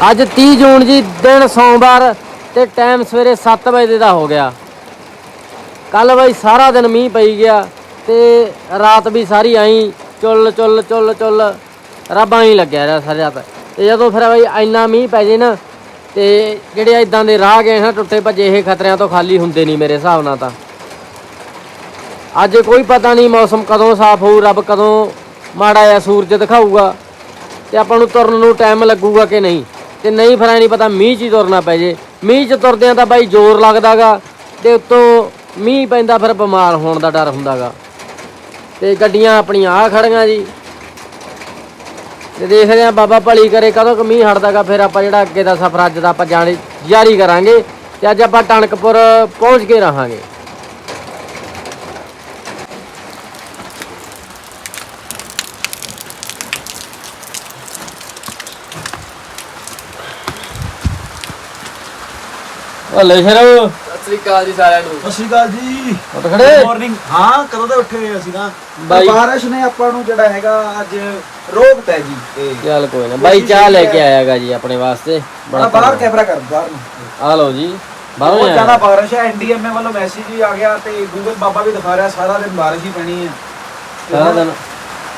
ਅੱਜ 30 ਜੂਨ ਜੀ, ਦਿਨ ਸੋਮਵਾਰ ਤੇ ਟਾਈਮ ਸਵੇਰੇ 7 ਵਜੇ ਦਾ ਹੋ ਗਿਆ। ਕੱਲ ਬਾਈ ਸਾਰਾ ਦਿਨ ਮੀਂਹ ਪਈ ਗਿਆ ਤੇ ਰਾਤ ਵੀ ਸਾਰੀ ਆਈ ਚੁੱਲ ਚੁੱਲ ਚੁੱਲ ਚੁੱਲ, ਰੱਬ ਆਈ ਲੱਗਿਆ ਰਿਹਾ ਸਾਰੀ ਰਾਤ। ਤੇ ਜਦੋਂ ਫਿਰ ਬਾਈ ਇੰਨਾ ਮੀਂਹ ਪੈ ਜੇ ਨਾ, ਤੇ ਜਿਹੜੇ ਇਦਾਂ ਦੇ ਰਾਹ ਗਏ ਨਾ ਟੁੱਟੇ ਭੱਜੇ ਇਹ ਖਤਰਿਆਂ ਤੋਂ ਖਾਲੀ ਹੁੰਦੇ ਨਹੀਂ ਮੇਰੇ ਹਿਸਾਬ ਨਾਲ ਤਾਂ। ਅੱਜ ਕੋਈ ਪਤਾ ਨਹੀਂ ਮੌਸਮ ਕਦੋਂ ਸਾਫ਼ ਹੋਊ, ਰੱਬ ਕਦੋਂ ਮਾੜਾ ਜਿਹਾ ਸੂਰਜ ਦਿਖਾਊਗਾ, ਤੇ ਆਪਾਂ ਨੂੰ ਤੁਰਨ ਨੂੰ ਟਾਈਮ ਲੱਗੂਗਾ ਕਿ ਨਹੀਂ। ਤੇ ਨਹੀਂ ਫਿਰ ਐ ਨਹੀਂ ਪਤਾ ਮੀਂਹ 'ਚ ਹੀ ਤੁਰਨਾ ਪੈ ਜੇ। ਮੀਂਹ 'ਚ ਤੁਰਦਿਆਂ ਤਾਂ ਬਾਈ ਜ਼ੋਰ ਲੱਗਦਾਗਾ ਤੇ ਉੱਤੋਂ ਮੀਂਹ ਪੈਂਦਾ ਫਿਰ ਬਿਮਾਰ ਹੋਣ ਦਾ ਡਰ ਹੁੰਦਾਗਾ। ਤੇ ਗੱਡੀਆਂ ਆਪਣੀਆਂ ਆ ਖੜੀਆਂ ਜੀ। ਤੇ ਦੇਖਦੇ ਆ ਬਾਬਾ ਭਲੀ ਕਰੇ ਕਦੋਂ ਕੁ ਮੀਂਹ ਹਟਦਾਗਾ, ਫਿਰ ਆਪਾਂ ਜਿਹੜਾ ਅੱਗੇ ਦਾ ਸਫ਼ਰ ਅੱਜ ਦਾ ਆਪਾਂ ਜਾਣੇ ਜਾਰੀ ਕਰਾਂਗੇ। ਤੇ ਅੱਜ ਆਪਾਂ ਟਣਕਪੁਰ ਪਹੁੰਚ ਕੇ ਰਹਾਂਗੇ। ਹਲੇ ਸ਼ਰਮ ਸਤਿ ਸ੍ਰੀ ਅਕਾਲ ਜੀ ਸਾਰਿਆਂ ਨੂੰ। ਸਤਿ ਸ਼੍ਰੀ ਅਕਾਲ ਜੀ। ਉੱਠ ਖੜੇ। ਮਾਰਨਿੰਗ ਹਾਂ ਕਦੋਂ ਦੇ ਉੱਠੇ ਹੋਏ ਅਸੀਂ ਤਾਂ? ਬਾਈ- ਬਾਰਿਸ਼ ਨੇ ਆਪਾਂ ਨੂੰ ਜਿਹੜਾ ਹੈਗਾ ਅੱਜ ਰੋਕਤਾ ਹੈ ਜੀ ਤੇ ਚੱਲ ਕੋਈ ਨਾ। ਬਾਈ ਚਾਹ ਲੈ ਕੇ ਆਇਆਗਾ ਜੀ ਆਪਣੇ ਵਾਸਤੇ। ਬੜਾ ਬਾਹਰ ਕੈਮਰਾ ਕਰ ਬਾਹਰ ਨੂੰ। ਆ ਲਓ ਜੀ। ਬਾਹਰੋਂ ਬਹੁਤ ਆਇਆ। ਜ਼ਿਆਦਾ ਬਾਰਿਸ਼ ਹੈ। ਐਨਡੀਐਮਏ ਵੱਲੋਂ ਮੈਸੇਜ ਵੀ ਆ ਗਿਆ ਤੇ ਗੂਗਲ ਬਾਬਾ ਵੀ ਦਿਖਾ ਰਿਹਾ ਸਾਰਾ ਦਿਨ ਬਾਰਿਸ਼ ਹੀ ਪੈਣੀ ਹੈ। ਸਾਰਾ ਦਿਨ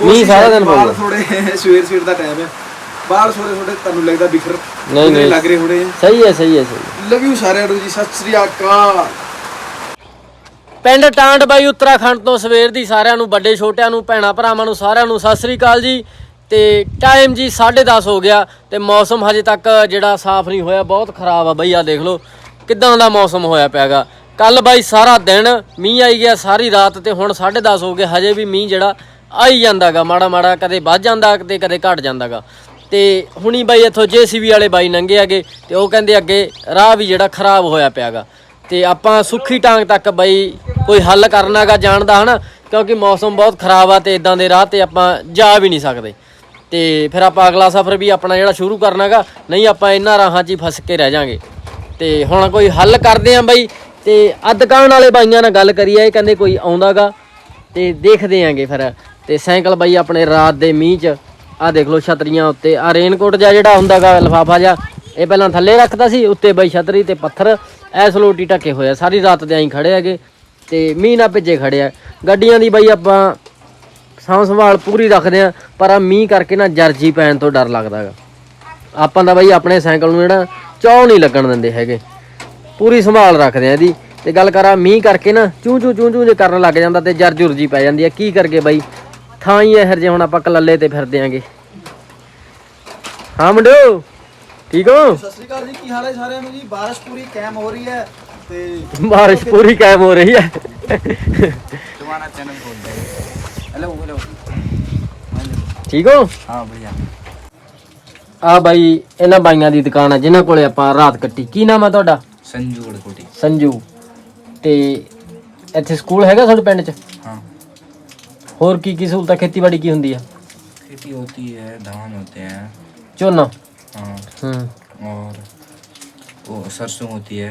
ਮੀਂਹ ਸਾਰਾ ਦਿਨ ਬਾਹਰ ਪਊਗਾ। ਥੋੜੇ ਸਵੇਰ ਸਵੇਰ ਦਾ ਟਾਈਮ ਹੈ। ਬਾਹਰ ਥੋੜੇ ਥੋੜੇ ਤੁਹਾਨੂੰ ਲੱਗਦਾ ਬਿਖਰ ਨਹੀਂ, ਨਹੀਂ। ਲੱਗ ਰਹੇ ਹੋਣੇ? ਸਹੀ ਹੈ ਸਹੀ ਹੈ ਸਹੀ ਲਵ ਯੂ ਸਾਰਿਆਂ ਨੂੰ ਜੀ ਸਤਿ ਸ੍ਰੀ ਅਕਾਲ। ਪਿੰਡ ਟਾਂਡ ਬਾਈ ਉੱਤਰਾਖੰਡ ਤੋਂ ਸਵੇਰ ਦੀ ਸਾਰਿਆਂ ਨੂੰ ਵੱਡੇ ਛੋਟਿਆਂ ਨੂੰ ਭੈਣਾ ਭਰਾਵਾਂ ਨੂੰ ਸਾਰਿਆਂ ਨੂੰ ਸਤਿ ਸ੍ਰੀ ਅਕਾਲ ਜੀ। ਤੇ ਟਾਈਮ ਜੀ 10:30 ਹੋ ਗਿਆ ਤੇ ਮੌਸਮ ਹਜੇ ਤੱਕ ਜਿਹੜਾ ਸਾਫ਼ ਨਹੀਂ ਹੋਇਆ ਬਹੁਤ ਖਰਾਬ ਆ ਬਈ ਆ ਦੇਖ ਲਓ ਕਿਦਾਂ ਦਾ ਮੌਸਮ ਹੋਇਆ ਪਿਆਗਾ। ਕੱਲ ਬਾਈ ਸਾਰਾ ਦਿਨ ਮੀਂਹ ਆਈ ਗਿਆ ਸਾਰੀ ਰਾਤ ਤੇ ਹੁਣ 10:30 ਹੋ ਗਏ ਹਜੇ ਵੀ ਮੀਂਹ ਜਿਹੜਾ ਆਈ ਜਾਂਦਾਗਾ ਮਾੜਾ ਮਾੜਾ ਕਦੇ ਵੱਧ ਜਾਂਦਾ ਤੇ ਕਦੇ ਘਟ ਜਾਂਦਾਗਾ। ਤੇ ਹੁਣੀ ਬਾਈ ਇੱਥੋਂ ਜੀਸੀਬੀ ਵਾਲੇ ਬਾਈ ਲੰਘੇ ਹੈਗੇ ਤੇ ਉਹ ਕਹਿੰਦੇ ਅੱਗੇ ਰਾਹ ਵੀ ਜਿਹੜਾ ਖਰਾਬ ਹੋਇਆ ਪਿਆਗਾ। ਤੇ ਆਪਾਂ ਸੁੱਖੀ ਟਾਂਗ ਤੱਕ ਬਾਈ ਕੋਈ ਹੱਲ ਕਰਨਾਗਾ ਜਾਣ ਦਾ ਹਨਾ, ਕਿਉਂਕਿ ਮੌਸਮ ਬਹੁਤ ਖਰਾਬ ਆ ਤੇ ਇਦਾਂ ਦੇ ਰਾਹ ਤੇ ਆਪਾਂ ਜਾ ਵੀ ਨਹੀਂ ਸਕਦੇ। ਤੇ ਫਿਰ ਆਪਾਂ ਅਗਲਾ ਸਫ਼ਰ ਵੀ ਆਪਣਾ ਜਿਹੜਾ ਸ਼ੁਰੂ ਕਰਨਾਗਾ, ਨਹੀਂ ਆਪਾਂ ਇਹਨਾਂ ਰਾਹਾਂ 'ਚ ਹੀ ਫਸ ਕੇ ਰਹਿ ਜਾਾਂਗੇ। ਤੇ ਹੁਣ ਕੋਈ ਹੱਲ ਕਰਦੇ ਆਂ ਬਾਈ, ਤੇ ਆ ਦੁਕਾਨ ਵਾਲੇ ਬਾਈਆਂ ਨਾਲ ਗੱਲ ਕਰੀਏ, ਇਹ ਕਹਿੰਦੇ ਕੋਈ ਆਉਂਦਾਗਾ, ਤੇ ਦੇਖਦੇ ਆਂਗੇ ਫਿਰ। ਤੇ ਸਾਈਕਲ ਬਾਈ ਆਪਣੇ ਰਾਤ ਦੇ ਮੀਂਹ 'ਚ ਆ ਦੇਖ ਲਓ ਛਤਰੀਆਂ ਉੱਤੇ। ਆ ਰੇਨਕੋਟ ਜਿਹਾ ਜਿਹੜਾ ਹੁੰਦਾਗਾ, ਲਫਾਫਾ ਜਿਹਾ, ਇਹ ਪਹਿਲਾਂ ਥੱਲੇ ਰੱਖਦਾ ਸੀ, ਉੱਤੇ ਬਈ ਛਤਰੀ ਤੇ ਪੱਥਰ। ਐਸ ਸਲੋਟੀ ਢੱਕੇ ਹੋਇਆ ਸਾਰੀ ਰਾਤ ਦੇ ਐਂ ਖੜੇ ਹੈਗੇ। ਤੇ ਮੀਂਹ ਨਾ ਭਿੱਜੇ ਖੜੇ ਆ। ਗੱਡੀਆਂ ਦੀ ਬਾਈ ਆਪਾਂ ਸਾਂਭ ਸੰਭਾਲ ਪੂਰੀ ਰੱਖਦੇ ਆ, ਪਰ ਆ ਮੀਂਹ ਕਰਕੇ ਨਾ ਜਰਜੀ ਪੈਣ ਤੋਂ ਡਰ ਲੱਗਦਾ ਹੈਗਾ ਆਪਾਂ ਤਾਂ ਬਾਈ ਆਪਣੇ ਸਾਈਕਲ ਨੂੰ ਜਿਹੜਾ, ਚੌ ਨਹੀਂ ਲੱਗਣ ਦਿੰਦੇ ਹੈਗੇ। ਪੂਰੀ ਸੰਭਾਲ ਰੱਖਦੇ ਆ ਇਹਦੀ। ਤੇ ਗੱਲ ਕਰਾਂ ਮੀਂਹ ਕਰਕੇ ਨਾ ਚੂੰ ਚੂ ਚੂੰ ਚੂ ਜੇ ਕਰਨ ਲੱਗ ਜਾਂਦਾ ਤੇ ਜਰ ਜੁਰਜੀ ਪੈ ਜਾਂਦੀ ਆ। ਕੀ ਕਰਕੇ ਬਾਈ? ਥਾਂ ਹੀ ਇਹੋ ਜਿਹੇ ਹੁਣ ਆਪਾਂ ਕਲੱਲੇ ਤੇ ਫਿਰਦੇ ਆਂਗੇ ਹਾਂ ਮੁੰਡਿਓ ਠੀਕ ਹੋ ਸਤਿ ਸ੍ਰੀ ਅਕਾਲ ਜੀ ਕੀ ਹਾਲ ਹੈ ਸਾਰਿਆਂ ਨੂੰ ਜੀ ਬਾਰਿਸ਼ ਪੂਰੀ ਕਾਇਮ ਹੋ ਰਹੀ ਹੈ ਤੇ ਬਾਰਿਸ਼ ਪੂਰੀ ਕਾਇਮ ਹੋ ਰਹੀ ਹੈ तुम्हारा चैनल खोल दे हेलो हेलो ਠੀਕ ਹੋ हाँ भैया ਆ ਬਾਈ ਇਹਨਾਂ ਬਾਈਆਂ ਦੀ ਦੁਕਾਨ ਆ ਜਿਨ੍ਹਾਂ ਕੋਲੇ ਆਪਾਂ ਰਾਤ ਕੱਟੀ ਕੀ ਨਾਮ ਆ ਤੁਹਾਡਾ संजू गड़कोटी ਸੰਜੂ ਤੇ ਇੱਥੇ ਸਕੂਲ ਹੈਗਾ ਤੁਹਾਡੇ ਪਿੰਡ 'ਚ हाँ ਹੋਰ ਕੀ ਕੀ ਸਹੂਲਤਾਂ ਖੇਤੀਬਾੜੀ ਕੀ ਹੁੰਦੀ ਆ खेती होती है धान होते हैं ਝੋਨਾ हाँ ਹੂੰ और वो सरसों होती है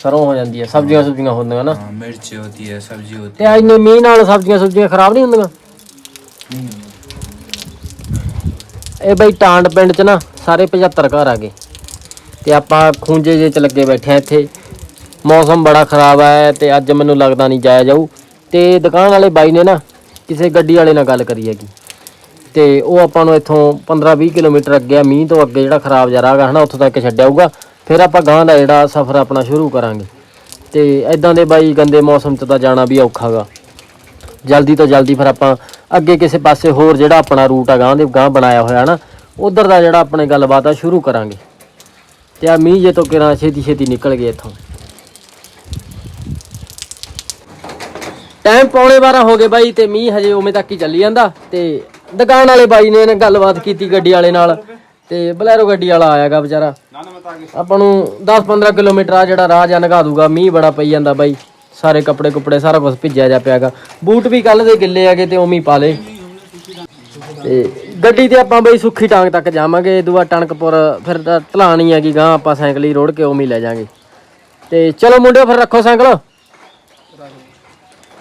ਸਰੋਂ ਹੋ ਜਾਂਦੀ ਆ ਸਬਜ਼ੀਆਂ ਸੁਬਜ਼ੀਆਂ ਹੁੰਦੀਆਂ ਨਾ हाँ मिर्च होती है सब्जी होती ਤੇ ਇੰਨੇ ਮੀਂਹ ਨਾਲ ਸਬਜ਼ੀਆਂ ਸੁਬਜ਼ੀਆਂ ਖਰਾਬ ਨਹੀਂ ਹੁੰਦੀਆਂ है ਇਹ ਬਈ ਟਾਂਡ ਪਿੰਡ 'ਚ ਨਾ ਸਾਰੇ 75 ਘਰ ਆ ਗਏ ਤੇ ਆਪਾਂ ਖੂੰਜੇ ਜੇ ਚ ਲੱਗੇ ਬੈਠੇ ਆ ਇੱਥੇ ਮੌਸਮ ਬੜਾ ਖਰਾਬ ਹੈ ਤੇ ਅੱਜ ਮੈਨੂੰ ਲੱਗਦਾ ਨਹੀਂ ਜਾਇਆ ਜਾਊ ਤੇ ਦੁਕਾਨ ਵਾਲੇ ਬਾਈ ਨੇ ਨਾ ਕਿਸੇ ਗੱਡੀ ਵਾਲੇ ਨਾਲ ਗੱਲ ਕਰੀ ਹੈਗੀ। ਤੇ ਉਹ ਆਪਾਂ ਨੂੰ ਇੱਥੋਂ 15-20 ਕਿਲੋਮੀਟਰ ਅੱਗੇ ਆ, ਮੀਂਹ ਤੋਂ ਅੱਗੇ ਜਿਹੜਾ ਖਰਾਬ ਜਿਹਾ ਰਾਹ ਗਾ ਹਨਾ, ਉੱਥੋਂ ਤੱਕ ਛੱਡਿਆਊਗਾ ਫਿਰ ਆਪਾਂ ਗਾਂ ਦਾ ਜਿਹੜਾ ਸਫ਼ਰ ਆਪਣਾ ਸ਼ੁਰੂ ਕਰਾਂਗੇ। ਤੇ ਐਦਾਂ ਦੇ ਬਾਈ ਗੰਦੇ ਮੌਸਮ 'ਚ ਤਾਂ ਜਾਣਾ ਵੀ ਔਖਾ ਗਾ। ਜਲਦੀ ਤੋਂ ਜਲਦੀ ਫਿਰ ਆਪਾਂ ਅੱਗੇ ਕਿਸੇ ਪਾਸੇ ਹੋਰ ਜਿਹੜਾ ਆਪਣਾ ਰੂਟ ਆ ਗਾਂ ਦੇ ਗਾਂ ਬਣਾਇਆ ਹੋਇਆ ਨਾ ਉਧਰ ਦਾ ਜਿਹੜਾ ਆਪਣੇ ਗੱਲਬਾਤ ਆ, ਸ਼ੁਰੂ ਕਰਾਂਗੇ। ਤੇ ਆ ਮੀਂਹ ਜੇ ਤੋਂ ਕਿਰਾਂ ਛੇਤੀ ਛੇਤੀ ਨਿਕਲ ਗਏ ਇੱਥੋਂ। ਟਾਈਮ ਪੌਣੇ 12 ਹੋ ਗਏ ਬਾਈ ਤੇ ਮੀਂਹ ਹਜੇ ਉਵੇਂ ਤੱਕ ਹੀ ਚੱਲੀ ਜਾਂਦਾ ਤੇ ਦੁਕਾਨ ਵਾਲੇ ਬਾਈ ਨੇ ਗੱਲਬਾਤ ਕੀਤੀ ਗੱਡੀ ਵਾਲੇ ਨਾਲ ਤੇ ਬਲੈਰੋ ਗੱਡੀ ਵਾਲਾ ਆਇਆਗਾ ਵਿਚਾਰਾ। ਆਪਾਂ ਨੂੰ 10-15 ਕਿਲੋਮੀਟਰ ਆ ਜਿਹੜਾ ਰਾਹ ਜਾਂ ਨਗਾ ਦੂਗਾ, ਮੀਂਹ ਬੜਾ ਪਈ ਜਾਂਦਾ ਬਾਈ। ਸਾਰੇ ਕੱਪੜੇ ਕੁਪੜੇ ਸਾਰਾ ਕੁਝ ਭਿੱਜਿਆ ਜਾ ਪਿਆਗਾ। ਬੂਟ ਵੀ ਕੱਲ ਦੇ ਗਿੱਲੇ ਹੈਗੇ ਤੇ ਉਵੇਂ ਹੀ ਪਾ ਲੇ ਤੇ ਗੱਡੀ ਤੇ ਆਪਾਂ ਬਈ ਸੁੱਖੀ ਟਾਂਗ ਤੱਕ ਜਾਵਾਂਗੇ, ਦੂਆ ਟਣਕਪੁਰ ਫਿਰ ਤਾਂ ਹੀ ਹੈਗੀ ਗਾਂ ਆਪਾਂ ਸਾਈਕਲ ਹੀ ਰੋੜ ਕੇ ਉਵੇਂ ਹੀ ਲੈ ਜਾਾਂਗੇ ਤੇ ਚਲੋ ਮੁੰਡਿਓ, ਫਿਰ ਰੱਖੋ ਸਾਈਕਲ।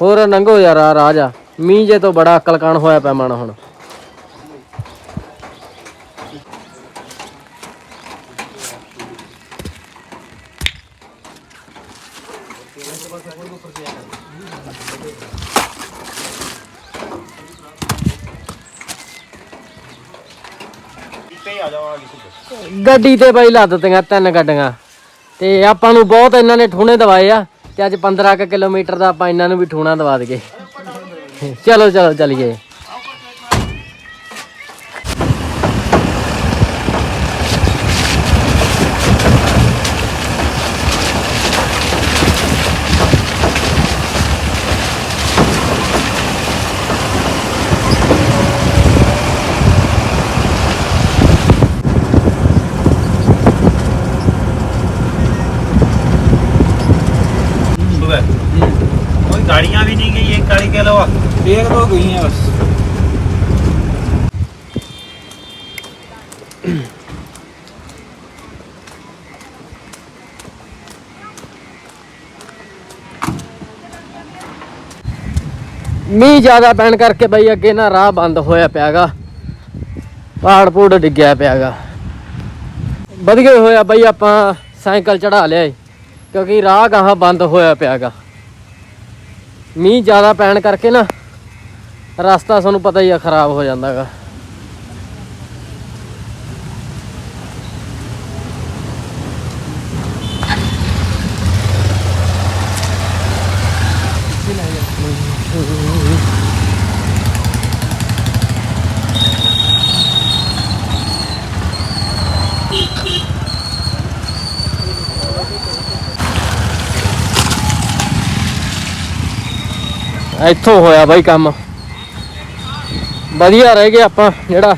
ਹੋਰ ਨੰਗੋ ਯਾਰ ਆ ਰਾਜ ਆ। ਮੀਂਹ ਜੇ ਤੋਂ ਬੜਾ ਅਕਲ ਕਾਣ ਹੋਇਆ ਪਿਆ ਮਨ ਹੁਣ। ਗੱਡੀ ਤੇ ਬਾਈ ਲੱਦ ਦਿੱਤੀਆਂ ਤਿੰਨ ਗੱਡੀਆਂ। ਤੇ ਆਪਾਂ ਨੂੰ ਬਹੁਤ ਇਹਨਾਂ ਨੇ ਠੂਣੇ ਦਵਾਏ ਆ। ਤੇ ਅੱਜ 15 ਕੁ ਕਿਲੋਮੀਟਰ ਦਾ ਆਪਾਂ ਇਹਨਾਂ ਨੂੰ ਵੀ ਠੂਣਾ ਦਵਾ ਦਈਏ। ਚਲੋ ਚਲੋ, ਚਲੀਏ। गई एक गाड़ी के अलावा एक दो गई हैं बस ਮੀਂਹ ਜ਼ਿਆਦਾ ਪੈਣ ਕਰਕੇ ਬਈ ਅੱਗੇ ਨਾ ਰਾਹ ਬੰਦ ਹੋਇਆ ਪਿਆਗਾ ਪਹਾੜ ਪੂੜ ਡਿੱਗਿਆ ਪਿਆਗਾ ਵਧੀਆ ਹੀ ਹੋਇਆ ਬਈ ਆਪਾਂ ਸਾਈਕਲ ਚੜਾ ਲਿਆ ਏ ਕਿਉਂਕਿ ਰਾਹ ਗਾਹਾਂ ਬੰਦ ਹੋਇਆ ਪਿਆਗਾ ਮੀਂਹ ਜ਼ਿਆਦਾ ਪੈਣ ਕਰਕੇ ਨਾ ਰਸਤਾ ਤੁਹਾਨੂੰ ਪਤਾ ਹੀ ਆ ਖਰਾਬ ਹੋ ਜਾਂਦਾਗਾ। ਇੱਥੋਂ ਹੋਇਆ ਬਾਈ ਕੰਮ। ਵਧੀਆ ਰਹਿ ਗਿਆ ਆਪਾਂ ਜਿਹੜਾ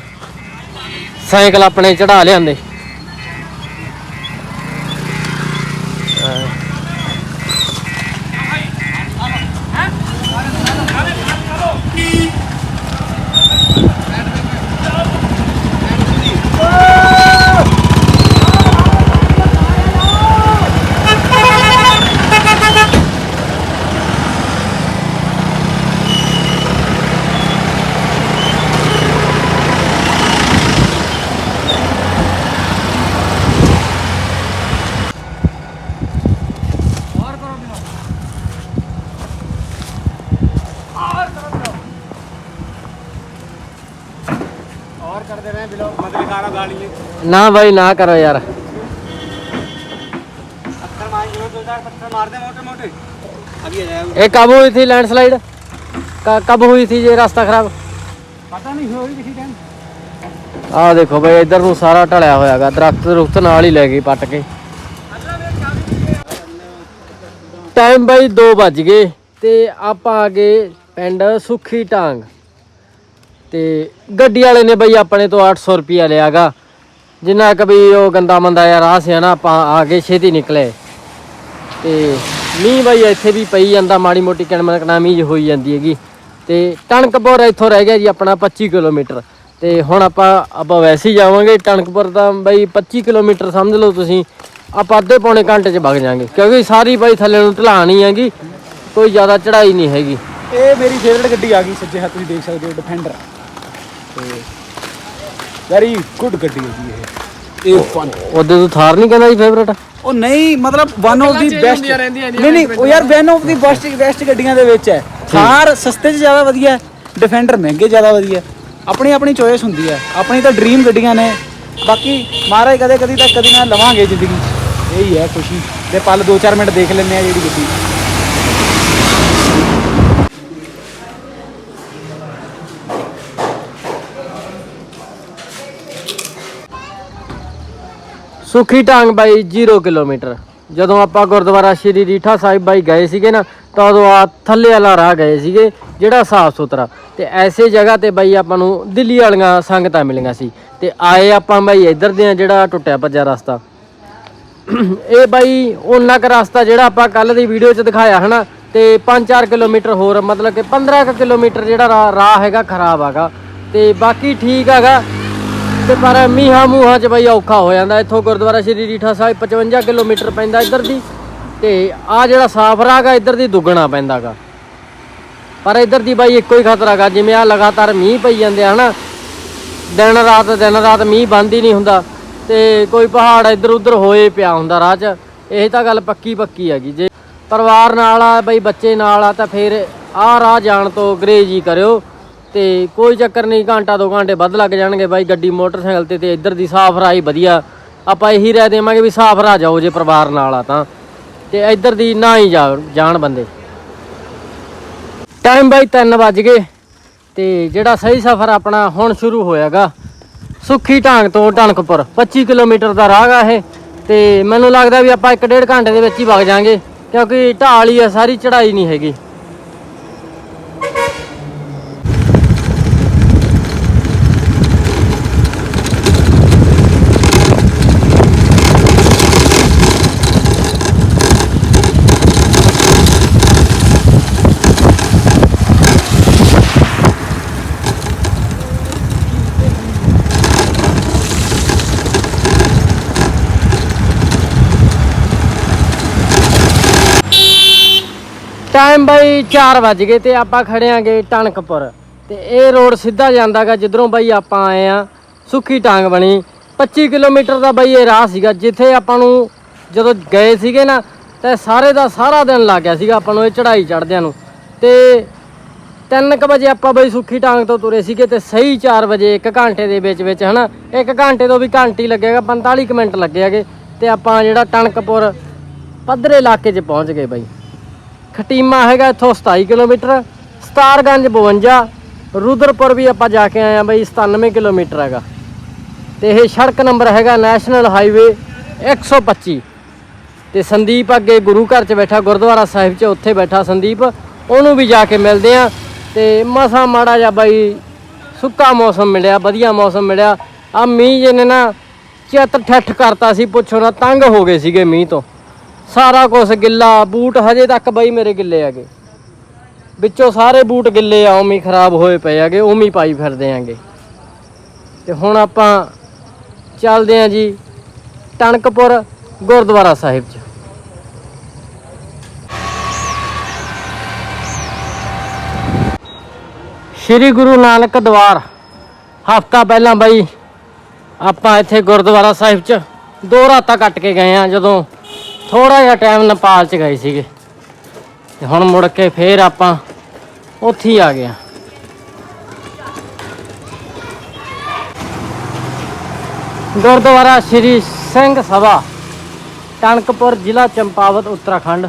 ਸਾਈਕਲ ਆਪਣੇ ਚੜਾ ਲਿਆਂਦੇ। ਨਾ ਬਾਈ, ਨਾ ਕਰੋ ਯਾਰ। पत्थर मार जोर जोरदार पत्थर मार दे मोटे मोटे अभी ਇਹ ਕਬ ਹੋਈ ਸੀ ਲੈਂਡਸਲਾਈਡ? ਕਬ ਹੋਈ ਸੀ ਜੇ ਰਸਤਾ ਖਰਾਬ। पता नहीं हो किसी टाइम ਆਹ ਦੇਖੋ ਬਈ, ਇੱਧਰ ਨੂੰ ਸਾਰਾ ਢਲਿਆ ਹੋਇਆ ਹੋਇਆਗਾ ਦਰਖਤ ਰੁਖਤ ਨਾਲ ਹੀ ਲੈ ਗਈ ਪੱਟ ਕੇ। ਟਾਈਮ ਬਾਈ 2 ਵੱਜ ਗਏ ਤੇ ਆਪਾਂ ਆ ਗਏ ਪਿੰਡ ਸੁਖੀ ਟਾਂਗ। ਤੇ ਗੱਡੀ ਵਾਲੇ ਨੇ ਬਈ ਆਪਣੇ ਤੋਂ 800 ਰੁਪਿਆ ਲਿਆਗਾ ਜਿੰਨਾ ਕਿ ਵੀ ਉਹ ਗੰਦਾ ਮੰਦਾ ਯਾਰ ਰਾਹ ਸੀ ਨਾ ਆਪਾਂ ਆ ਕੇ ਛੇਤੀ ਨਿਕਲੇ। ਤੇ ਮੀਂਹ ਬਈ ਇੱਥੇ ਵੀ ਪਈ ਜਾਂਦਾ ਮਾੜੀ ਮੋਟੀ ਕਣਮਕਣਾਮੀ ਜਿਹੀ ਹੋਈ ਜਾਂਦੀ ਹੈਗੀ। ਤੇ ਟਣਕਪੁਰ ਇੱਥੋਂ ਰਹਿ ਗਿਆ ਜੀ ਆਪਣਾ 25 ਕਿਲੋਮੀਟਰ। ਤੇ ਹੁਣ ਆਪਾਂ ਆਪਾਂ ਵੈਸੇ ਹੀ ਜਾਵਾਂਗੇ ਟਣਕਪੁਰ ਤਾਂ ਬਈ 25 ਕਿਲੋਮੀਟਰ ਸਮਝ ਲਓ ਤੁਸੀਂ। ਆਪਾਂ ਅੱਧੇ ਪੌਣੇ ਘੰਟੇ 'ਚ ਵਗ ਜਾਾਂਗੇ ਕਿਉਂਕਿ ਸਾਰੀ ਬਈ ਥੱਲੇ ਨੂੰ ਢਲਾਣ ਹੈਗੀ ਕੋਈ ਜ਼ਿਆਦਾ ਚੜਾਈ ਨਹੀਂ ਹੈਗੀ। ਇਹ ਮੇਰੀ ਫੇਵਰਟ ਗੱਡੀ ਆ ਗਈ ਸੱਜੇ ਹੱਥ ਤੁਸੀਂ ਦੇਖ ਸਕਦੇ ਹੋ ਡਿਫੈਂਡਰ ਤੇ ਵੈਰੀ ਗੁੱਡ ਗੱਡੀ ਹੈ ਜੀ ਇਹ। ਇਹ ਫਨ ਉਹਦੇ ਤੋਂ ਥਾਰ ਨਹੀਂ ਕਹਿੰਦਾ ਜੀ ਫੇਵਰਟ ਉਹ ਨਹੀਂ ਮਤਲਬ ਵਨ ਆਫ ਦੀ ਬੈਸਟ ਨਹੀਂ ਨਹੀਂ ਉਹ ਯਾਰ ਵਨ ਆਫ ਦੀ ਬੈਸਟ ਬੈਸਟ ਗੱਡੀਆਂ ਦੇ ਵਿੱਚ ਹੈ। ਥਾਰ ਸਸਤੇ 'ਚ ਜ਼ਿਆਦਾ ਵਧੀਆ ਹੈ ਡਿਫੈਂਡਰ ਮਹਿੰਗੇ ਜ਼ਿਆਦਾ ਵਧੀਆ। ਆਪਣੀ ਆਪਣੀ ਚੋਇਸ ਹੁੰਦੀ ਹੈ। ਆਪਣੀ ਤਾਂ ਡ੍ਰੀਮ ਗੱਡੀਆਂ ਨੇ। ਬਾਕੀ ਮਹਾਰਾਜ ਕਦੇ ਕਦੀ ਤਾਂ ਕਦੀ ਨਾ ਲਵਾਂਗੇ ਜ਼ਿੰਦਗੀ 'ਚ। ਇਹੀ ਹੈ ਖੁਸ਼ੀ। ਤੇ ਪਲ 2-4 ਮਿੰਟ ਦੇਖ ਲੈਂਦੇ ਆ ਜਿਹੜੀ ਗੱਡੀ। ਸੁਖੀ ਢਾਂਗ ਬਾਈ 0 ਕਿਲੋਮੀਟਰ। ਜਦੋਂ ਆਪਾਂ ਗੁਰਦੁਆਰਾ ਸ਼੍ਰੀ ਰੀਠਾ ਸਾਹਿਬ ਬਾਈ ਗਏ ਸੀਗੇ ਨਾ, ਤਾਂ ਉਦੋਂ ਆ ਥੱਲੇ ਵਾਲਾ ਰਾਹ ਗਏ ਸੀਗੇ, ਜਿਹੜਾ ਸਾਫ਼ ਸੁਥਰਾ। ਤੇ ਐਸੇ ਜਗ੍ਹਾ ਤੇ ਬਾਈ ਆਪਾਂ ਨੂੰ ਦਿੱਲੀ ਵਾਲੀਆਂ ਸੰਗਤਾਂ ਮਿਲੀਆਂ ਸੀ। ਤੇ ਆਏ ਆਪਾਂ ਬਾਈ ਇੱਧਰ ਦੇ ਆ ਜਿਹੜਾ ਟੁੱਟਿਆ ਭੱਜਿਆ ਰਸਤਾ। ਇਹ ਬਾਈ ਉਹਨਾਂ ਕ ਰਸਤਾ ਜਿਹੜਾ ਆਪਾਂ ਕੱਲ ਦੀ ਵੀਡੀਓ 'ਚ ਦਿਖਾਇਆ ਹਨਾ, ਤੇ 5-4 ਕਿਲੋਮੀਟਰ ਹੋਰ, ਮਤਲਬ ਕਿ 15 ਕੁ ਕਿਲੋਮੀਟਰ ਜਿਹੜਾ ਰਾ- ਰਾਹ ਹੈਗਾ ਖਰਾਬ ਹੈਗਾ। ਤੇ ਬਾਕੀ ਠੀਕ ਹੈਗਾ ਤੇ ਪਰ ਮੀਹਾਂ ਮੂਹਾਂ 'ਚ ਬਈ ਔਖਾ ਹੋ ਜਾਂਦਾ। ਇੱਥੋਂ ਗੁਰਦੁਆਰਾ ਸ਼੍ਰੀ ਰੀਠਾ ਸਾਹਿਬ 55 ਕਿਲੋਮੀਟਰ ਪੈਂਦਾ ਇੱਧਰ ਦੀ ਤੇ ਆ ਜਿਹੜਾ ਸਾਫ਼ ਰਾਹ ਗਾ, ਇੱਧਰ ਦੀ ਦੁੱਗਣਾ ਪੈਂਦਾਗਾ। ਪਰ ਇੱਧਰ ਦੀ ਬਾਈ ਇੱਕੋ ਹੀ ਖਤਰਾ ਗਾ, ਜਿਵੇਂ ਆ ਲਗਾਤਾਰ ਮੀਂਹ ਪਈ ਜਾਂਦੇ ਆ ਹਨਾ। ਦਿਨ ਰਾਤ ਦਿਨ ਰਾਤ ਮੀਂਹ ਬੰਦ ਹੀ ਨਹੀਂ ਹੁੰਦਾ ਤੇ ਕੋਈ ਪਹਾੜ ਇੱਧਰ ਉੱਧਰ ਹੋਏ ਪਿਆ ਹੁੰਦਾ ਰਾਹ 'ਚ। ਇਹ ਤਾਂ ਗੱਲ ਪੱਕੀ ਪੱਕੀ ਹੈਗੀ। ਜੇ ਪਰਿਵਾਰ ਨਾਲ ਆ, ਬਈ ਬੱਚੇ ਨਾਲ ਆ, ਤਾਂ ਫਿਰ ਆਹ ਰਾਹ ਜਾਣ ਤੋਂ ਗਰੇਜ ਹੀ ਕਰਿਓ। ਤੇ ਕੋਈ ਚੱਕਰ ਨਹੀਂ, ਘੰਟਾ ਦੋ ਘੰਟੇ ਵੱਧ ਲੱਗ ਜਾਣਗੇ ਬਾਈ, ਗੱਡੀ, ਮੋਟਰਸਾਈਕਲ ਤੇ ਤੇ ਇੱਧਰ ਦੀ ਸਾਫ਼ ਰਾਈ ਵਧੀਆ। ਆਪਾਂ ਇਹੀ ਰਹਿ ਦੇਵਾਂਗੇ ਵੀ ਸਾਫ਼ ਰਾਹ ਜਾਓ ਜੇ ਪਰਿਵਾਰ ਨਾਲ ਆ ਤਾਂ। ਤੇ ਇੱਧਰ ਦੀ ਨਾ ਹੀ ਜਾ- ਜਾਣ ਬੰਦੇ। ਟਾਈਮ ਬਾਈ 3 ਵੱਜ ਗਏ। ਤੇ ਜਿਹੜਾ ਸਹੀ ਸਫ਼ਰ ਆਪਣਾ ਹੁਣ ਸ਼ੁਰੂ ਹੋਇਆਗਾ, ਸੁੱਖੀ ਢਾਂਗ ਤੋਂ ਟਣਕਪੁਰ 25 ਕਿਲੋਮੀਟਰ ਦਾ ਰਾਹ ਗਾ ਇਹ। ਤੇ ਮੈਨੂੰ ਲੱਗਦਾ ਵੀ ਆਪਾਂ 1.5 ਘੰਟੇ ਦੇ ਵਿੱਚ ਹੀ ਵਗ ਜਾਾਂਗੇ, ਕਿਉਂਕਿ ਢਾਲ ਹੀ ਆ, ਸਾਰੀ ਚੜ੍ਹਾਈ ਨਹੀਂ ਹੈਗੀ ਟਾਈਮ ਬਾਈ 4 ਵੱਜ ਗਏ ਤੇ ਆਪਾਂ ਖੜੇ ਆਂਗੇ ਟਣਕਪੁਰ ਤੇ ਇਹ ਰੋਡ ਸਿੱਧਾ ਜਾਂਦਾਗਾ, ਜਿੱਧਰੋਂ ਬਾਈ ਆਪਾਂ ਆਏ ਆ, ਸੁੱਖੀ ਟਾਂਗ ਬਣੀ। 25 ਕਿਲੋਮੀਟਰ ਦਾ ਬਾਈ ਇਹ ਰਾਹ ਸੀਗਾ, ਜਿੱਥੇ ਆਪਾਂ ਨੂੰ ਜਦੋਂ ਗਏ ਸੀਗੇ ਨਾ, ਤੇ ਸਾਰੇ ਦਾ ਸਾਰਾ ਦਿਨ ਲੱਗ ਗਿਆ ਸੀਗਾ ਆਪਾਂ ਨੂੰ ਇਹ ਚੜਾਈ ਚੜਦਿਆਂ ਨੂੰ। ਤੇ 3:00 ਵਜੇ ਆਪਾਂ ਬਈ ਸੁੱਖੀ ਟਾਂਗ ਤੋਂ ਤੁਰੇ ਸੀਗੇ ਤੇ ਸਹੀ 4 ਵਜੇ 1 ਘੰਟੇ ਦੇ ਵਿੱਚ ਵਿੱਚ, ਹਨਾ? 1 ਘੰਟੇ ਤੋਂ ਵੀ ਘੰਟੀ ਲੱਗੇਗਾ 45 ਕੁ ਮਿੰਟ ਲੱਗੇਗੇ ਤੇ ਆਪਾਂ ਜਿਹੜਾ ਟਣਕਪੁਰ ਪੱਧਰੇ ਇਲਾਕੇ 'ਚ ਪਹੁੰਚ ਗਏ ਬਾਈ। ਖਟੀਮਾ ਹੈਗਾ ਇੱਥੋਂ 27 ਕਿਲੋਮੀਟਰ, ਸਤਾਰਗੰਜ 52 ਰੁਦਰਪੁਰ ਵੀ ਆਪਾਂ ਜਾ ਕੇ ਆਏ ਆ ਬਈ 97 ਕਿਲੋਮੀਟਰ ਹੈਗਾ। ਤੇ ਇਹ ਸੜਕ ਨੰਬਰ ਹੈਗਾ ਨੈਸ਼ਨਲ ਹਾਈਵੇ 125 ਤੇ ਸੰਦੀਪ ਅੱਗੇ ਗੁਰੂ ਘਰ 'ਚ ਬੈਠਾ, ਗੁਰਦੁਆਰਾ ਸਾਹਿਬ 'ਚ ਉੱਥੇ ਬੈਠਾ ਸੰਦੀਪ, ਉਹਨੂੰ ਵੀ ਜਾ ਕੇ ਮਿਲਦੇ ਆ ਤੇ ਮਸਾ ਮਾੜਾ ਜਿਹਾ ਬਾਈ ਸੁੱਕਾ ਮੌਸਮ ਮਿਲਿਆ, ਵਧੀਆ ਮੌਸਮ ਮਿਲਿਆ। ਆ ਮੀਂਹ ਜਿਹਨੇ ਨਾ ਚਿੱਤ ਠੱਠ ਕਰਤਾ ਸੀ, ਪੁੱਛੋ ਨਾ, ਤੰਗ ਹੋ ਗਏ ਸੀਗੇ ਮੀਂਹ ਤੋਂ। ਸਾਰਾ ਕੁਝ ਗਿੱਲਾ, ਬੂਟ ਹਜੇ ਤੱਕ ਬਈ ਮੇਰੇ ਗਿੱਲੇ ਹੈਗੇ। ਵਿੱਚੋਂ ਸਾਰੇ ਬੂਟ ਗਿੱਲੇ ਆ, ਉਵੇਂ ਖਰਾਬ ਹੋਏ ਪਏ ਹੈਗੇ, ਉਵੇਂ ਪਾਈ ਫਿਰਦੇ ਆਂਗੇ ਤੇ ਹੁਣ ਆਪਾਂ ਚੱਲਦੇ ਆਂ ਜੀ ਟਣਕਪੁਰ ਗੁਰਦੁਆਰਾ ਸਾਹਿਬ 'ਚ। ਸ਼੍ਰੀ ਗੁਰੂ ਨਾਨਕ ਦਵਾਰ, ਹਫਤਾ ਪਹਿਲਾਂ ਬਾਈ ਆਪਾਂ ਇੱਥੇ ਗੁਰਦੁਆਰਾ ਸਾਹਿਬ 'ਚ ਦੋ ਰਾਤਾਂ ਕੱਟ ਕੇ ਗਏ ਆ ਜਦੋਂ ਥੋੜਾ ਜਿਹਾ ਟਾਈਮ ਨੇਪਾਲ 'ਚ ਗਏ ਸੀਗੇ। ਤੇ ਹੁਣ ਮੁੜ ਕੇ ਫੇਰ ਆਪਾਂ ਉੱਥੇ ਹੀ ਆ ਗਏ ਆ ਗੁਰਦੁਆਰਾ ਸ਼੍ਰੀ ਸਿੰਘ ਸਭਾ ਟਣਕਪੁਰ ਜ਼ਿਲ੍ਹਾ ਚੰਪਾਵਤ ਉੱਤਰਾਖੰਡ।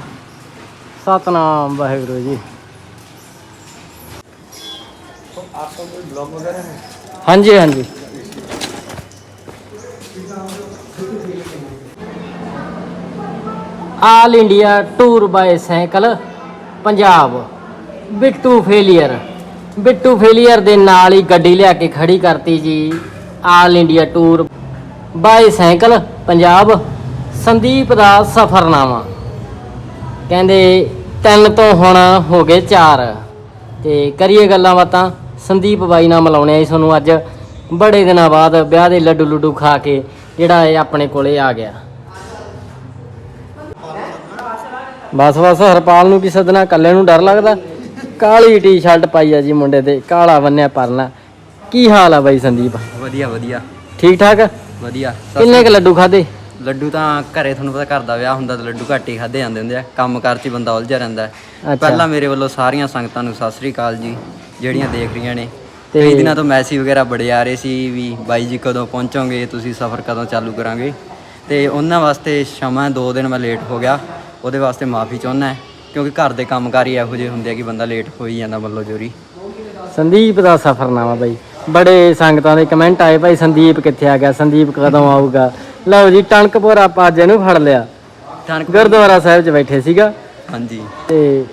ਸਤਨਾਮ ਵਾਹਿਗੁਰੂ ਜੀ। ਹਾਂਜੀ ਹਾਂਜੀ। All India tour by cycle Punjab Bittu failure Bittu failure ਦੇ ਨਾਲ ਹੀ ਗੱਡੀ ਲਿਆ ਕੇ ਖੜੀ ਕਰਤੀ ਜੀ। All India tour by cycle Punjab Sandeep ਦਾ ਸਫਰਨਾਮਾ। ਕਹਿੰਦੇ, ਤਿੰਨ ਤੋਂ ਹੁਣ ਹੋ ਗਏ ਚਾਰ। ਤੇ ਕਰੀਏ ਗੱਲਾਂ ਬਾਤਾਂ। ਸੰਦੀਪ ਬਾਈ ਨਾਲ ਮਿਲਾਉਣੇ ਆ ਤੁਹਾਨੂੰ ਅੱਜ। ਬੜੇ ਦਿਨਾਂ ਬਾਅਦ ਵਿਆਹ ਦੇ ਲੱਡੂ ਲੁੱਡੂ ਖਾ ਕੇ ਜਿਹੜਾ ਇਹ ਆਪਣੇ ਕੋਲੇ ਆ ਗਿਆ। ਬਸ ਬਸ ਹਰਪਾਲ ਨੂੰ ਕੀ ਸੱਦਣਾ ਕੱਲੇ ਨੂੰ ਡਰ ਲੱਗਦਾ। ਕਾਲੀ ਟੀ-ਸ਼ਰਟ ਪਾਈ ਆ ਜੀ ਮੁੰਡੇ ਤੇ ਕਾਲਾ ਬੰਨਿਆ ਪਰਨਾ। ਕੀ ਹਾਲ ਆ ਬਾਈ ਸੰਦੀਪ? ਵਧੀਆ ਵਧੀਆ। ਠੀਕ ਠਾਕ? ਵਧੀਆ ਕਿੰਨੇ ਕ ਲੱਡੂ ਖਾਦੇ ਲੱਡੂ ਤਾਂ ਘਰੇ ਤੁਹਾਨੂੰ ਪਤਾ ਘਰ ਦਾ ਵਿਆਹ ਹੁੰਦਾ ਤਾਂ ਲੱਡੂ ਘੱਟ ਹੀ ਖਾਦੇ ਜਾਂਦੇ ਹੁੰਦੇ ਆ। ਕੰਮ ਕਾਰ 'ਚ ਹੀ ਬੰਦਾ ਉਲਝਿਆ ਰਹਿੰਦਾ ਹੈ। ਪਹਿਲਾਂ ਮੇਰੇ ਵੱਲੋਂ ਸਾਰੀਆਂ ਸੰਗਤਾਂ ਨੂੰ ਸਤਿ ਸ੍ਰੀ ਅਕਾਲ ਜੀ ਜਿਹੜੀਆਂ ਦੇਖ ਰਹੀਆਂ ਨੇ। ਤੇ- ਕਈ ਦਿਨਾਂ ਤੋਂ ਮੈਸੇਜ ਵਗੈਰਾ ਬੜੇ ਆ ਰਹੇ ਸੀ ਵੀ ਬਾਈ ਜੀ ਕਦੋਂ ਪਹੁੰਚੋਗੇ ਤੁਸੀਂ ਸਫ਼ਰ ਕਦੋਂ ਚਾਲੂ ਕਰਾਂਗੇ। ਤੇ ਉਹਨਾਂ ਵਾਸਤੇ ਸ਼ਮਾ ਦੋ ਦਿਨ ਮੈਂ ਲੇਟ ਹੋ ਗਿਆ। ਉਹਦੇ ਵਾਸਤੇ ਮਾਫੀ ਚਾਹੁੰਦਾ ਕਿਉਂਕਿ ਘਰ ਦੇ ਕੰਮਕਾਰ ਇਹੋ ਜਿਹੇ ਹੁੰਦੇ ਆ ਕਿ ਬੰਦਾ ਲੇਟ ਹੋ ਹੀ ਜਾਂਦਾ ਮੱਲੋ ਜੋਰੀ। ਸੰਦੀਪ ਦਾ ਸਫਰਨਾਮਾ ਬਾਈ। ਬੜੇ ਸੰਗਤਾਂ ਦੇ ਕਮੈਂਟ ਆਏ ਭਾਈ ਸੰਦੀਪ ਕਿੱਥੇ ਆ ਗਿਆ ਸੰਦੀਪ ਕਦੋਂ ਆਊਗਾ? ਲਓ ਜੀ ਟਣਕਪੁਰ ਆਪਾਂ ਅੱਜ ਇਹਨੂੰ ਫੜ ਲਿਆ। ਗੁਰਦੁਆਰਾ ਸਾਹਿਬ 'ਚ ਬੈਠੇ ਸੀਗਾ। ਹਾਂਜੀ। ਤੇ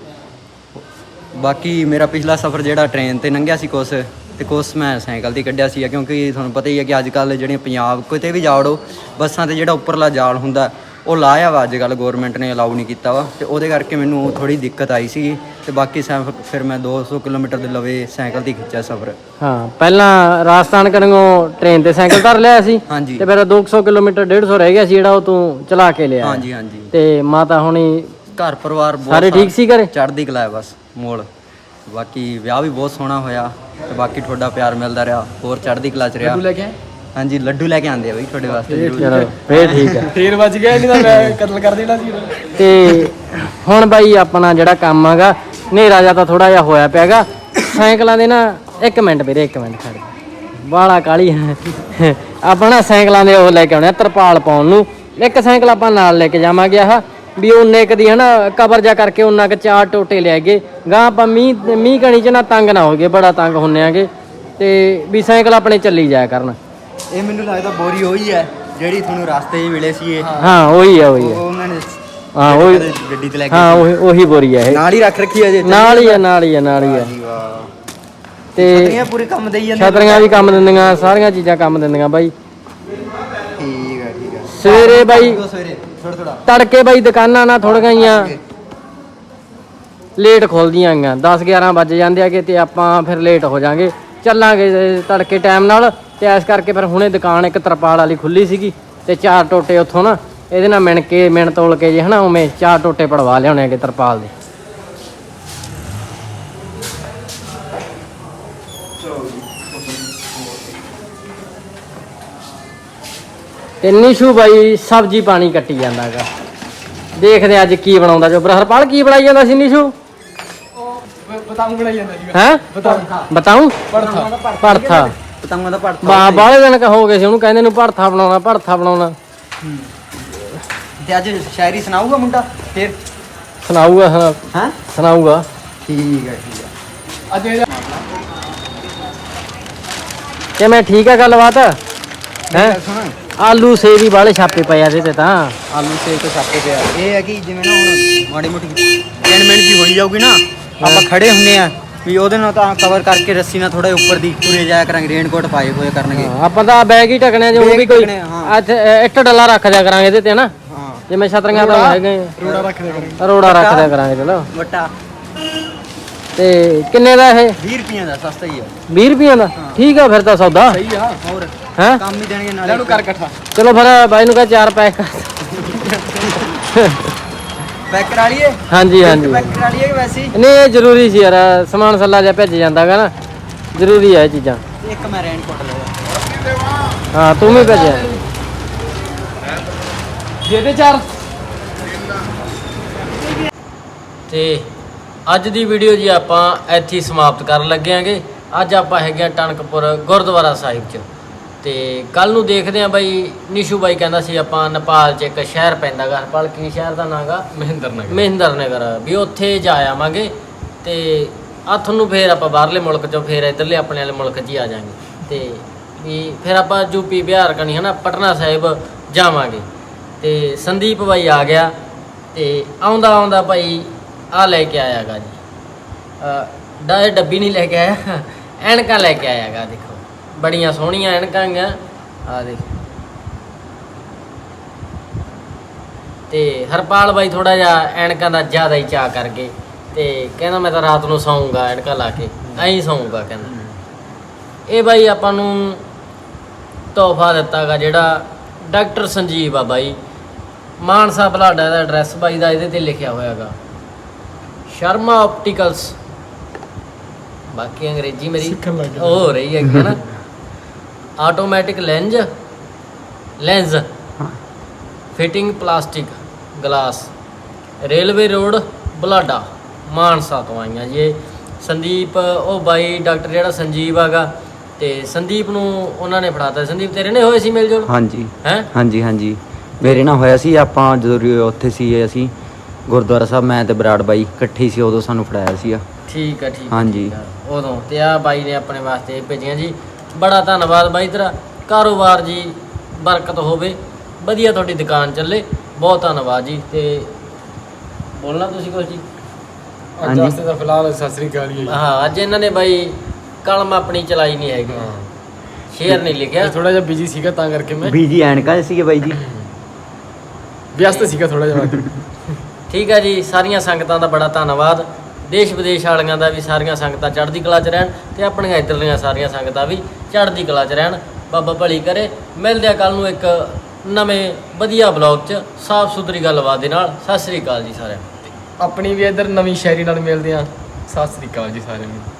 ਬਾਕੀ ਮੇਰਾ ਪਿਛਲਾ ਸਫ਼ਰ ਜਿਹੜਾ ਟ੍ਰੇਨ ਤੇ ਲੰਘਿਆ ਸੀ ਕੁਛ ਤੇ ਕੁਛ ਮੈਂ ਸਾਈਕਲ ਤੇ ਕੱਢਿਆ ਸੀ ਕਿਉਂਕਿ ਤੁਹਾਨੂੰ ਪਤਾ ਹੀ ਹੈ ਕਿ ਅੱਜ ਕੱਲ ਜਿਹੜੀਆਂ ਪੰਜਾਬ ਕਿਤੇ ਵੀ ਜਾੜੋ ਬੱਸਾਂ ਤੇ ਜਿਹੜਾ ਉੱਪਰਲਾ ਜਾਲ ਹੁੰਦਾ ਉਹ ਲਾਇਆ ਵਾ ਅੱਜ ਕੱਲ ਗਵਰਨਮੈਂਟ ਨੇ ਅਲਾਉ ਨਹੀਂ ਕੀਤਾ ਵਾ ਤੇ ਉਹਦੇ ਕਰਕੇ ਮੈਨੂੰ ਥੋੜੀ ਦਿੱਕਤ ਆਈ ਸੀ ਤੇ ਬਾਕੀ ਫਿਰ ਮੈਂ 200 ਕਿਲੋਮੀਟਰ ਦੇ ਲਵੇ ਸਾਈਕਲ ਤੇ ਖਿੱਚਿਆ ਸਫ਼ਰ। ਹਾਂ ਪਹਿਲਾਂ ਰਾਜਸਥਾਨ ਕਰਨੋਂ ਟ੍ਰੇਨ ਤੇ ਸਾਈਕਲ ਧਰ ਲਿਆ ਸੀ ਹਾਂਜੀ। ਤੇ ਫਿਰ 200 ਕਿਲੋਮੀਟਰ 150 ਰਹਿ ਗਿਆ ਸੀ ਜਿਹੜਾ ਉਹ ਤੂੰ ਚਲਾ ਕੇ ਲਿਆ। ਹਾਂਜੀ ਹਾਂਜੀ। ਤੇ ਮਾਤਾ ਹੁਣੀ ਘਰ ਪਰਿਵਾਰ ਬਹੁਤ ਸਾਰੇ ਠੀਕ ਸੀ ਘਰੇ? ਚੜ੍ਹਦੀ ਕਲਾ ਹੈ ਬਸ ਮੋੜ ਬਾਕੀ ਵਿਆਹ ਵੀ ਬਹੁਤ ਸੋਹਣਾ ਹੋਇਆ ਤੇ ਬਾਕੀ ਤੁਹਾਡਾ ਪਿਆਰ ਮਿਲਦਾ ਰਿਹਾ ਹੋਰ ਚੜ੍ਹਦੀ ਕਲਾ ਚ ਰਿਹਾ। ਲੈ ਕੇ ਹਾਂਜੀ ਲੱਡੂ ਲੈ ਕੇ ਆਂਦੇ ਆ ਬਈ ਤੁਹਾਡੇ ਵਾਸਤੇ ਜ਼ਰੂਰ। ਚਲੋ ਫੇਰ ਠੀਕ ਆ। ਫੇਰ ਵੱਜ ਗਿਆ ਨਹੀਂ ਤਾਂ ਮੈਂ ਕਤਲ ਕਰ ਦੇਣਾ ਸੀ ਤੇ ਹੁਣ ਬਾਈ ਆਪਣਾ ਜਿਹੜਾ ਕੰਮ ਹੈਗਾ ਹਨੇਰਾ ਜਾਂ ਤਾਂ ਥੋੜਾ ਜਿਹਾ ਹੋਇਆ ਪਿਆਗਾ। ਸਾਈਕਲਾਂ ਦੇ ਨਾ ਇੱਕ ਮਿੰਟ ਵੀਰੇ ਇੱਕ ਮਿੰਟ ਖੜ ਬਾਲਾ ਕਾਲੀ ਆਪਾਂ ਨਾ ਸਾਈਕਲਾਂ ਦੇ ਉਹ ਲੈ ਕੇ ਆਉਣੇ ਆ ਤਰਪਾਲ ਪਾਉਣ ਨੂੰ। ਇੱਕ ਸਾਈਕਲ ਆਪਾਂ ਨਾਲ ਲੈ ਕੇ ਜਾਵਾਂਗੇ ਆਹ ਵੀ ਉਹਨੇ ਕਦੀ ਹਨਾ ਕਵਰ ਜਾ ਕਰਕੇ ਉਹਨਾਂ ਕ ਚਾਰ ਟੋਟੇ ਲੈ ਗਏ। ਗਾਂ ਆਪਾਂ ਮੀਂਹ ਮੀਂਹ ਕਣੀ ਚ ਨਾ ਤੰਗ ਨਾ ਹੋਗੇ ਬੜਾ ਤੰਗ ਹੁੰਨੇ ਆਗੇ। ਤੇ ਵੀ ਸਾਈਕਲ ਆਪਣੇ ਚੱਲੀ ਜਾਇਆ ਕਰਨ। ਇਹ ਮੈਨੂੰ ਲੱਗਦਾ ਬੋਰੀ ਉਹੀ ਹੈ ਜਿਹੜੀ ਤੁਹਾਨੂੰ ਰਸਤੇ 'ਚ ਮਿਲੇ ਸੀ ਇਹ ਹਾਂ ਉਹੀ ਆ ਉਹੀ ਉਹ ਆ ਉਹਨਾਂ ਨੇ ਹਾਂ ਉਹੀ ਗੱਡੀ ਤੇ ਲੈ ਕੇ ਹਾਂ ਉਹੀ ਉਹੀ ਬੋਰੀ ਆ ਇਹ। ਨਾਲ ਹੀ ਰੱਖ ਰੱਖੀ ਹੈ ਜੇ ਨਾਲ ਹੀ ਆ ਨਾਲ ਹੀ ਆ ਨਾਲ ਹੀ ਵਾਹ ਤੇ ਛਤਰੀਆਂ ਪੂਰੇ ਕੰਮ ਦੇਈ ਜਾਂਦੇ ਛਤਰੀਆਂ ਵੀ ਕੰਮ ਦਿੰਦੀਆਂ ਸਾਰੀਆਂ ਚੀਜ਼ਾਂ ਕੰਮ ਦਿੰਦੀਆਂ ਬਾਈ। ਠੀਕ ਹੈ ਠੀਕ ਹੈ। ਸਵੇਰੇ ਬਾਈ ਉਹ ਸਵੇਰੇ ਥੋੜਾ ਥੋੜਾ ਤੜਕੇ ਬਾਈ ਦੁਕਾਨਾਂ ਨਾ ਥੋੜੀਆਂ ਗਈਆਂ। ਲੇਟ ਖੁੱਲਦੀਆਂ ਆਂਗੀਆਂ 10 11 ਵੱਜ ਜਾਂਦੇ ਆਗੇ ਤੇ ਆਪਾਂ ਫਿਰ ਲੇਟ ਹੋ ਜਾਾਂਗੇ। ਚੱਲਾਂਗੇ ਤੜਕੇ ਟਾਈਮ ਨਾਲ। ਤੇ ਇਸ ਕਰਕੇ ਫਿਰ ਹੁਣੇ ਦੁਕਾਨ ਇੱਕ ਤਰਪਾਲ ਵਾਲੀ ਖੁੱਲੀ ਸੀਗੀ ਤੇ ਚਾਰ ਟੋਟੇ ਉੱਥੋਂ ਨਾ ਇਹਦੇ ਨਾਲ ਮਿਣ ਕੇ ਮਿਣ ਤੋਲ ਕੇ ਜੇ ਹਨਾ ਉਵੇਂ ਚਾਰ ਟੋਟੇ ਪੜਵਾ ਲਿਆਉਣੇ ਆਗੇ ਤਰਪਾਲ ਦੇ। ਤੇ ਨਿਸ਼ੂ ਬਾਈ ਸਬਜੀ ਪਾਣੀ ਕੱਟੀ ਜਾਂਦਾਗਾ ਦੇਖਦੇ ਹਾਂ ਅੱਜ ਕੀ ਬਣਾਉਂਦਾ ਜੋ। ਹਰਪਾਲ ਕੀ ਬਣਾਈ ਜਾਂਦਾ ਸੀ ਨਿਸ਼ੂ? ਬਤਾਉਂ ਬਣਾਈ ਜਾਂਦਾ ਜੀ ਹੈ? ਬਤਾਉਂ ਪੜਥਾ ਪੜਥਾ ਪਤੰਗਾਂ ਦਾ ਪੜਤਾ ਬਾ ਬਾਲੇ ਦਿਨ ਕਹ ਹੋ ਗਏ ਸੀ ਉਹਨੂੰ ਕਹਿੰਦੇ ਨੂੰ ਭੜਥਾ ਬਣਾਉਣਾ ਭੜਥਾ ਬਣਾਉਣਾ। ਤੇ ਅੱਜ ਸ਼ਾਇਰੀ ਸੁਣਾਊਗਾ ਮੁੰਡਾ? ਫਿਰ? ਸੁਣਾਊਗਾ ਹਾਂ, ਹਾਂ? ਸੁਣਾਊਗਾ। ਠੀਕ ਹੈ ਠੀਕ ਹੈ ਅੱਜ ਇਹ ਕਿਵੇਂ ਠੀਕ ਹੈ ਗੱਲਬਾਤ? ਹੈ? ਸੁਣ। ਆਲੂ ਸੇ ਵੀ ਬਾਲੇ ਛਾਪੇ ਪਏ ਆ ਇਹਦੇ ਤੇ ਆਲੂ ਸਾਪੇ ਪਿਆ ਇਹ ਹੈ ਕਿ ਜਿਵੇਂ ਨਾ ਹੁਣ ਮਾੜੀ ਮੋਟੀ ਟੈਨ ਮਿੰਟ ਦੀ ਹੋਈ ਜਾਊਗੀ ਨਾ। ਆਪਾਂ ਖੜੇ ਹੁੰਨੇ ਆ। ਵੀ ਉਹਦੇ ਨਾਲ ਤਾਂ ਕਵਰ ਕਰਕੇ ਰੱਸੀ ਨਾਲ ਥੋੜਾ ਉੱਪਰ ਦੀ ਤੁਰੇ ਜਾਇਆ ਕਰਾਂਗੇ ਰੇਨਕੋਟ ਪਾਏ ਹੋਏ ਕਰਨਗੇ। ਆਪਾਂ ਤਾਂ ਬੈਗ ਹੀ ਟਕਣੇ ਬੈਗ ਵੀ ਕੋਈ ਢੱਕਣੇ, ਹਾਂ। ਇੱਥੇ ਅ, ਇੱਟ ਡੱਲਾ ਰੱਖ ਦਿਆ ਕਰਾਂਗੇ ਇਹਦੇ ਤੇ ਨਾ ਹਾਂ। ਜਿਵੇਂ ਛਤਰੀਆਂ ਤਾਂ ਹੈਗੇ ਰੋੜਾ ਰੱਖ ਦੇ ਕਰੀ ਰੋੜਾ ਰੱਖ ਦਿਆ ਕਰਾਂਗੇ ਚਲੋ। ਵੱਟਾ। ਤੇ ਕਿੰਨੇ ਦਾ ਇਹ? 20 ਰੁਪਈਆਂ ਦਾ ਸਸਤਾ ਹੀ ਆ। 20 ਰੁਪਈਆਂ ਦਾ? ਠੀਕ ਆ ਫਿਰ ਤਾਂ ਸੌਦਾ। ਸਹੀ ਆ ਹੋਰ? ਹੈ? ਕੰਮ ਹੀ ਦੇਣਗੇ ਨਾਲੇ। ਲੈ ਨੂੰ ਕਰ ਇਕੱਠਾ। ਚਲੋ ਫਿਰ ਬਾਈ ਨੂੰ ਕਹ ਚਾਰ ਪੈਕ ਪੈਕ ਕਰਾ ਲਈਏ? ਹਾਂਜੀ ਹਾਂਜੀ। ਪੈਕ ਕਰਾ ਲਈਏ ਵੈਸੇ ਹੀ? ਨਹੀਂ ਇਹ ਜ਼ਰੂਰੀ ਸੀ ਯਾਰ ਸਮਾਨ ਸੱਲਾ ਜਿਹਾ ਭੇਜ ਜਾਂਦਾਗਾ ਨਾ। ਜ਼ਰੂਰੀ ਹੈ ਇਹ ਚੀਜ਼ਾਂ। ਇੱਕ ਮੈਂ ਰੇਨਕੋਟ ਲਿਆ ਹਾਂ ਤੂੰ ਵੀ ਭੇਜਿਆ ਦੇ ਦੇ ਚਾਰ। ਤੇ ਅੱਜ ਦੀ ਵੀਡੀਓ ਜੀ ਆਪਾਂ ਇੱਥੇ ਹੀ ਸਮਾਪਤ ਕਰਨ ਲੱਗਿਆਂਗੇ ਅੱਜ ਆਪਾਂ ਹੈਗੇ ਆ ਟਣਕਪੁਰ ਗੁਰਦੁਆਰਾ ਸਾਹਿਬ 'ਚ। ਤੇ ਕੱਲ ਨੂੰ ਦੇਖਦੇ ਆ ਬਾਈ ਨਿਸ਼ੂ ਬਾਈ ਕਹਿੰਦਾ ਸੀ ਆਪਾਂ ਨੇਪਾਲ 'ਚ ਇੱਕ ਸ਼ਹਿਰ ਪੈਂਦਾਗਾ ਹਰਪਾਲ ਕੀ ਸ਼ਹਿਰ ਦਾ ਨਾਂਗਾ ਮਹਿੰਦਰ ਨਗਰ ਮਹਿੰਦਰ ਨਗਰ ਵੀ ਉੱਥੇ ਜਾ ਆਵਾਂਗੇ ਤੇ ਆ ਤੁਹਾਨੂੰ ਫੇਰ ਆਪਾਂ ਬਾਹਰਲੇ ਮੁਲਕ 'ਚੋਂ ਫੇਰ ਇਧਰਲੇ ਆਪਣੇ ਵਾਲੇ ਮੁਲਕ 'ਚ ਹੀ ਆ ਜਾਾਂਗੇ। ਤੇ ਵੀ ਫਿਰ ਆਪਾਂ ਯੂਪੀ ਬਿਹਾਰ ਕਣੀ ਹਨਾ ਪਟਨਾ ਸਾਹਿਬ ਜਾਵਾਂਗੇ। ਤੇ ਸੰਦੀਪ ਬਾਈ ਆ ਗਿਆ ਤੇ ਆਉਂਦਾ ਆਉਂਦਾ ਭਾਈ ਆ ਲੈ ਕੇ ਆਇਆਗਾ ਜੀ। ਅ, ਡਾ ਡੱਬੀ ਨਹੀਂ ਲੈ ਕੇ ਆਇਆ ਐਨਕਾਂ ਲੈ ਕੇ ਆਇਆਗਾ ਦੇਖੋ। ਬੜੀਆਂ ਸੋਹਣੀਆਂ ਐਨਕਾਂ ਆ ਆ ਦੇਖ। ਤੇ ਹਰਪਾਲ ਬਾਈ ਥੋੜਾ ਜਿਹਾ ਐਨਕਾਂ ਦਾ ਜ਼ਿਆਦਾ ਹੀ ਚਾਹ ਕਰਕੇ ਤੇ ਕਹਿੰਦਾ ਮੈਂ ਤਾਂ ਰਾਤ ਨੂੰ ਸੌਂਗਾ ਐਨਕਾਂ ਲਾ ਕੇ। ਐਂ ਸੌਂਗਾ ਕਹਿੰਦਾ। ਇਹ ਬਾਈ ਆਪਾਂ ਨੂੰ ਤੋਹਫਾ ਦਿੱਤਾਗਾ ਜਿਹੜਾ ਡਾਕਟਰ ਸੰਜੀਵ ਆ ਬਾਈ। ਮਾਨਸਾ ਬਲਾਡਾ ਦਾ ਐਡਰੈਸ ਬਾਈ ਦਾ ਇਹਦੇ ਤੇ ਲਿਖਿਆ ਹੋਇਆਗਾ। ਸ਼ਰਮਾ ਆਪਟੀਕਲਸ ਬਾਕੀ ਅੰਗਰੇਜ਼ੀ ਮੇਰੀ ਹੋ ਰਹੀ ਹੈ ਨਾ। Automatic lens lens fitting plastic glass railway road Balada Mansa ਤੋਂ ਆਈਆਂ ਜੀ ਇਹ। ਸੰਦੀਪ ਉਹ ਬਾਈ ਡਾਕਟਰ ਜਿਹੜਾ ਸੰਜੀਵ ਹੈਗਾ ਤੇ ਸੰਦੀਪ ਨੂੰ ਉਹਨਾਂ ਨੇ ਫੜਾਤਾ। ਸੰਦੀਪ ਤੇਰੇ ਨੇ ਹੋਏ ਸੀ ਮਿਲ ਜੁਲ ਹਾਂਜੀ। ਹੈ? ਹਾਂਜੀ ਹਾਂਜੀ। ਮੇਰੇ ਨਾਲ ਹੋਇਆ ਸੀ ਆਪਾਂ ਜਦੋਂ ਰੀ- ਉੱਥੇ ਸੀ ਅਸੀਂ ਗੁਰਦੁਆਰਾ ਸਾਹਿਬ ਮੈਂ ਤੇ ਬਰਾੜ ਬਾਈ ਇਕੱਠੇ ਹੀ ਸੀ ਉਦੋਂ ਸਾਨੂੰ ਫੜਾਇਆ ਸੀਗਾ। ਠੀਕ ਆ ਠੀਕ ਆ, ਹਾਂਜੀ। ਠੀਕ ਆ। ਉਦੋਂ ਤੇ ਆ ਬਾਈ ਨੇ ਆਪਣੇ ਵਾਸਤੇ ਭੇਜੀਆਂ ਜੀ। ਬੜਾ ਧੰਨਵਾਦ ਬਾਈ ਤੇਰਾ। ਕਾਰੋਬਾਰ ਜੀ ਬਰਕਤ ਹੋਵੇ। ਵਧੀਆ ਤੁਹਾਡੀ ਦੁਕਾਨ ਚੱਲੇ। ਬਹੁਤ ਧੰਨਵਾਦ ਜੀ। ਤੇ ਬੋਲਣਾ ਤੁਸੀਂ ਕੁਝ ਜੀ? ਅੱਜ ਹਾਂਜੀ। ਵਾਸਤੇ ਤਾਂ ਫਿਲਹਾਲ ਸਤਿ ਸ੍ਰੀ ਅਕਾਲ ਜੀ। ਹਾਂ ਅੱਜ ਇਹਨਾਂ ਨੇ ਬਾਈ ਕਲਮ ਆਪਣੀ ਚਲਾਈ ਨਹੀਂ ਹੈਗੀ। ਸ਼ੇਅਰ ਨਹੀਂ ਲਿਖਿਆ। ਥੋੜਾ ਜਿਹਾ ਬਿਜ਼ੀ ਸੀਗਾ ਤਾਂ ਕਰਕੇ ਮੈਂ। ਬੀਜੀ ਐਨਕਾਂ ਸੀਗੇ ਬਾਈ ਜੀ। ਵਿਅਸਤ ਸੀਗਾ ਥੋੜਾ ਜਿਹਾ। ਠੀਕ ਹੈ ਜੀ ਸਾਰੀਆਂ ਸੰਗਤਾਂ ਦਾ ਬੜਾ ਧੰਨਵਾਦ। ਦੇਸ਼ ਵਿਦੇਸ਼ ਵਾਲੀਆਂ ਦਾ ਵੀ ਸਾਰੀਆਂ ਸੰਗਤਾਂ ਚੜ੍ਹਦੀ ਕਲਾ 'ਚ ਰਹਿਣ ਤੇ ਆਪਣੀਆਂ ਇੱਧਰਲੀਆਂ ਸਾਰੀਆਂ ਸੰਗਤਾਂ ਵੀ ਚੜ੍ਹਦੀ ਕਲਾ 'ਚ ਰਹਿਣ। ਬਾਬਾ ਭਲੀ ਕਰੇ। ਮਿਲਦੇ ਆ ਕੱਲ ਨੂੰ ਇੱਕ ਨਵੇਂ ਵਧੀਆ ਬਲੌਗ 'ਚ। ਸਾਫ਼ ਸੁਥਰੀ ਗੱਲਬਾਤ ਦੇ ਨਾਲ। ਸਤਿ ਸ੍ਰੀ ਅਕਾਲ ਜੀ ਸਾਰਿਆਂ ਨੂੰ। ਆਪਣੀ ਵੀ ਇੱਧਰ ਨਵੀਂ ਸ਼ਾਇਰੀ ਨਾਲ ਮਿਲਦੇ ਆ। ਸਤਿ ਸ੍ਰੀ ਅਕਾਲ ਜੀ ਸਾਰਿਆਂ ਨੂੰ।